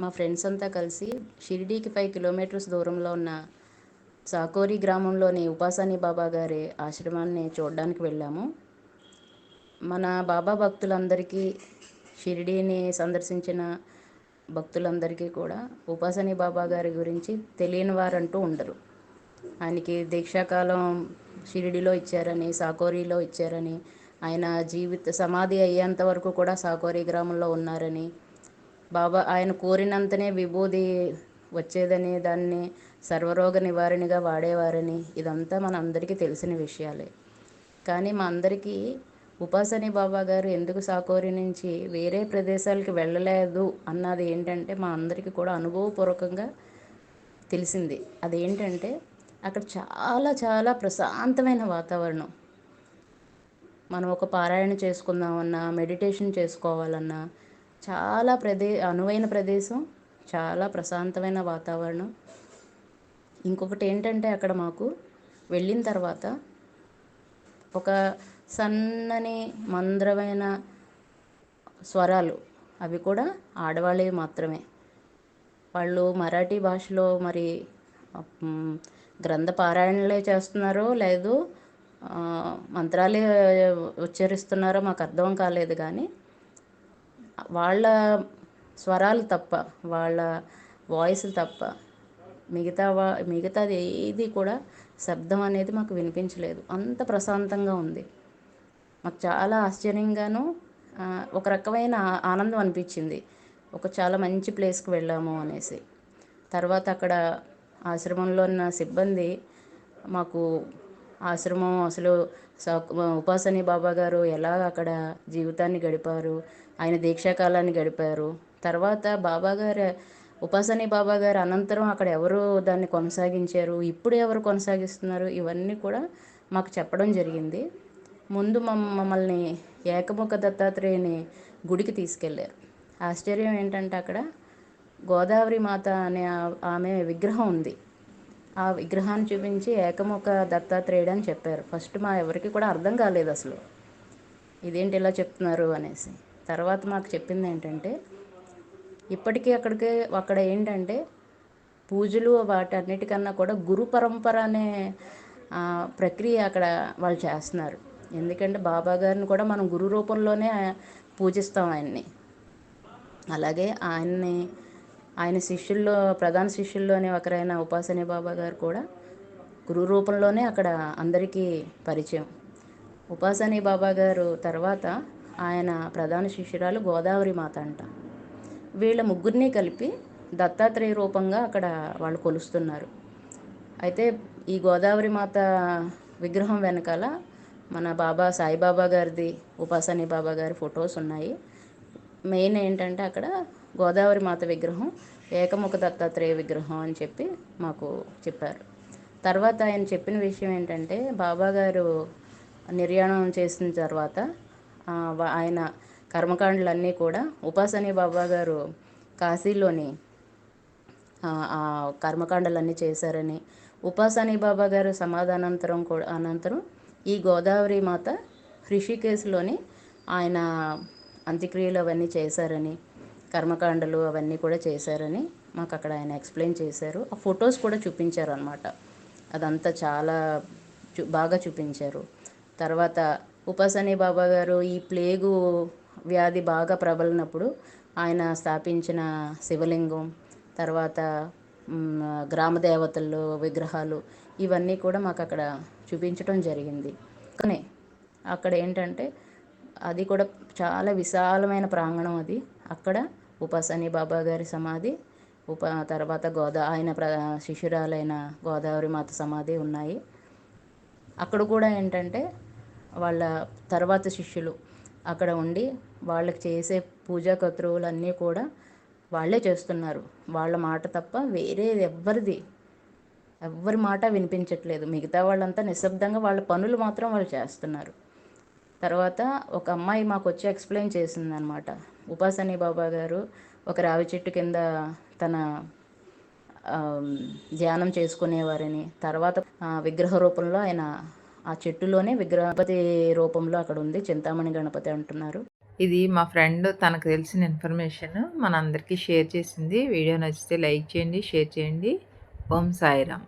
మా ఫ్రెండ్స్ అంతా కలిసి షిరిడీకి ఫైవ్ కిలోమీటర్స్ దూరంలో ఉన్న సాకోరి గ్రామంలోని ఉపాసని బాబా గారి ఆశ్రమాన్ని చూడడానికి వెళ్ళాము. మన బాబా భక్తులందరికీ షిరిడీని సందర్శించిన భక్తులందరికీ కూడా ఉపాసని బాబా గారి గురించి తెలియని వారంటూ ఉండరు. ఆయనకి దీక్షాకాలం షిరిడిలో ఇచ్చారని సాకోరిలో ఇచ్చారని ఆయన జీవిత సమాధి అయ్యేంత వరకు కూడా సాకోరి గ్రామంలో ఉన్నారని బాబా ఆయన కోరినంతనే విభూది వచ్చేదని దాన్ని సర్వరోగ నివారణగా వాడేవారని ఇదంతా మన అందరికీ తెలిసిన విషయాలే. కానీ మా అందరికీ ఉపాసని బాబా గారు ఎందుకు సాకోరి నుంచి వేరే ప్రదేశాలకి వెళ్ళలేదు అన్నది ఏంటంటే మా అందరికీ కూడా అనుభవపూర్వకంగా తెలిసింది. అదేంటంటే అక్కడ చాలా చాలా ప్రశాంతమైన వాతావరణం. మనం ఒక పారాయణ చేసుకుందామన్నా మెడిటేషన్ చేసుకోవాలన్నా చాలా ప్రదే అనువైన ప్రదేశం చాలా ప్రశాంతమైన వాతావరణం. ఇంకొకటి ఏంటంటే అక్కడ మాకు వెళ్ళిన తర్వాత ఒక సన్నని మంద్రమైన స్వరాలు అవి కూడా ఆడవాళ్ళే మాత్రమే. వాళ్ళు మరాఠీ భాషలో మరి గ్రంథ పారాయణలే చేస్తున్నారో లేదు మంత్రాలే ఉచ్చరిస్తున్నారో మాకు అర్థం కాలేదు కానీ వాళ్ళ స్వరాలు తప్ప వాళ్ళ వాయిస్ తప్ప మిగతా వా మిగతాది ఏది కూడా శబ్దం అనేది మాకు వినిపించలేదు. అంత ప్రశాంతంగా ఉంది. మాకు చాలా ఆశ్చర్యంగాను ఒక రకమైన ఆనందం అనిపించింది. ఒక చాలా మంచి ప్లేస్కి వెళ్ళాము అనేసి. తర్వాత అక్కడ ఆశ్రమంలో ఉన్న సిబ్బంది మాకు ఆశ్రమం అసలు ఉపాసని బాబా గారు ఎలా అక్కడ జీవితాన్ని గడిపారు ఆయన దీక్షాకాలాన్ని గడిపారు. తర్వాత బాబా గారు ఉపాసని బాబా గారు అనంతరం అక్కడ ఎవరు దాన్ని కొనసాగించారు ఇప్పుడు ఎవరు కొనసాగిస్తున్నారు ఇవన్నీ కూడా మాకు చెప్పడం జరిగింది. ముందు మమ్మ మమ్మల్ని ఏకముఖ దత్తాత్రేయుని గుడికి తీసుకెళ్ళారు ఆశ్చర్యం ఏంటంటే అక్కడ గోదావరి మాత అనే ఆమె విగ్రహం ఉంది. ఆ విగ్రహాన్ని చూపించి ఏకముఖ దత్తాత్రేయుడు అని చెప్పారు. ఫస్ట్ మా ఎవరికి కూడా అర్థం కాలేదు అసలు. ఇదేంటి ఇలా చెప్తున్నారు అనేసి. తర్వాత మాకు చెప్పింది ఏంటంటే ఇప్పటికీ అక్కడికి అక్కడ ఏంటంటే పూజలు వాటన్నిటికన్నా కూడా గురు పరంపర అనే ప్రక్రియ అక్కడ వాళ్ళు చేస్తున్నారు. ఎందుకంటే బాబా గారిని కూడా మనం గురు రూపంలోనే పూజిస్తాం ఆయన్ని. అలాగే ఆయన్ని ఆయన శిష్యుల్లో ప్రధాన శిష్యుల్లోనే ఒకరైన ఉపాసని బాబా గారు కూడా గురు రూపంలోనే అక్కడ అందరికీ పరిచయం. ఉపాసని బాబా గారు తర్వాత ఆయన ప్రధాన శిష్యురాలు గోదావరి మాత అంట. వీళ్ళ ముగ్గురిని కలిపి దత్తాత్రేయ రూపంగా అక్కడ వాళ్ళు కొలుస్తున్నారు. అయితే ఈ గోదావరి మాత విగ్రహం వెనకాల మన బాబా సాయిబాబా గారిది ఉపాసని బాబా గారి ఫొటోస్ ఉన్నాయి. మెయిన్ ఏంటంటే అక్కడ గోదావరి మాత విగ్రహం ఏకముఖ దత్తాత్రేయ విగ్రహం అని చెప్పి మాకు చెప్పారు. తర్వాత ఆయన చెప్పిన విషయం ఏంటంటే బాబా గారు నిర్యాణం చేసిన తర్వాత ఆయన కర్మకాండలన్నీ కూడా ఉపాసని బాబా గారు కాశీలోని ఆ కర్మకాండలన్నీ చేశారని ఉపాసని బాబా గారు సమాధానానంతరం కూడా అనంతరం ఈ గోదావరి మాత హృషికేశ్లోని ఆయన అంత్యక్రియలు అవన్నీ చేశారని కర్మకాండలు అవన్నీ కూడా చేశారని మాకు అక్కడ ఆయన ఎక్స్ప్లెయిన్ చేశారు. ఆ ఫొటోస్ కూడా చూపించారు అనమాట అదంతా చాలా చూ బాగా చూపించారు. తర్వాత ఉపాసని బాబా గారు ఈ ప్లేగు వ్యాధి బాగా ప్రబలినప్పుడు ఆయన స్థాపించిన శివలింగం తర్వాత గ్రామ దేవతలు విగ్రహాలు ఇవన్నీ కూడా మాకు అక్కడ చూపించడం జరిగింది. కానీ అక్కడ ఏంటంటే అది కూడా చాలా విశాలమైన ప్రాంగణం అది. అక్కడ ఉపాసని బాబా గారి సమాధి ఉప తర్వాత గోదా ఆయన ప్ర శిష్యురాలైన గోదావరి మాత సమాధి ఉన్నాయి. అక్కడ కూడా ఏంటంటే వాళ్ళ తర్వాత శిష్యులు అక్కడ ఉండి వాళ్ళకి చేసే పూజా కత్రువులన్నీ కూడా వాళ్ళే చేస్తున్నారు. వాళ్ళ మాట తప్ప వేరే ఎవ్వరిది ఎవ్వరి మాట వినిపించట్లేదు. మిగతా వాళ్ళంతా నిశ్శబ్దంగా వాళ్ళ పనులు మాత్రం వాళ్ళు చేస్తున్నారు. తర్వాత ఒక అమ్మాయి మాకు వచ్చి ఎక్స్ప్లెయిన్ చేసింది అనమాట ఉపాసని బాబా గారు ఒక రావి చెట్టు కింద తన ధ్యానం చేసుకునేవారని. తర్వాత విగ్రహ రూపంలో ఆయన ఆ చెట్టులోనే విగ్రహపతి రూపంలో అక్కడ ఉంది చింతామణి గణపతి అంటున్నారు. ఇది మా ఫ్రెండ్ తనకు తెలిసిన ఇన్ఫర్మేషన్. మనందరికీ షేర్ చేసింది. వీడియో నచ్చితే లైక్ చేయండి షేర్ చేయండి. ఓం సాయిరామ్.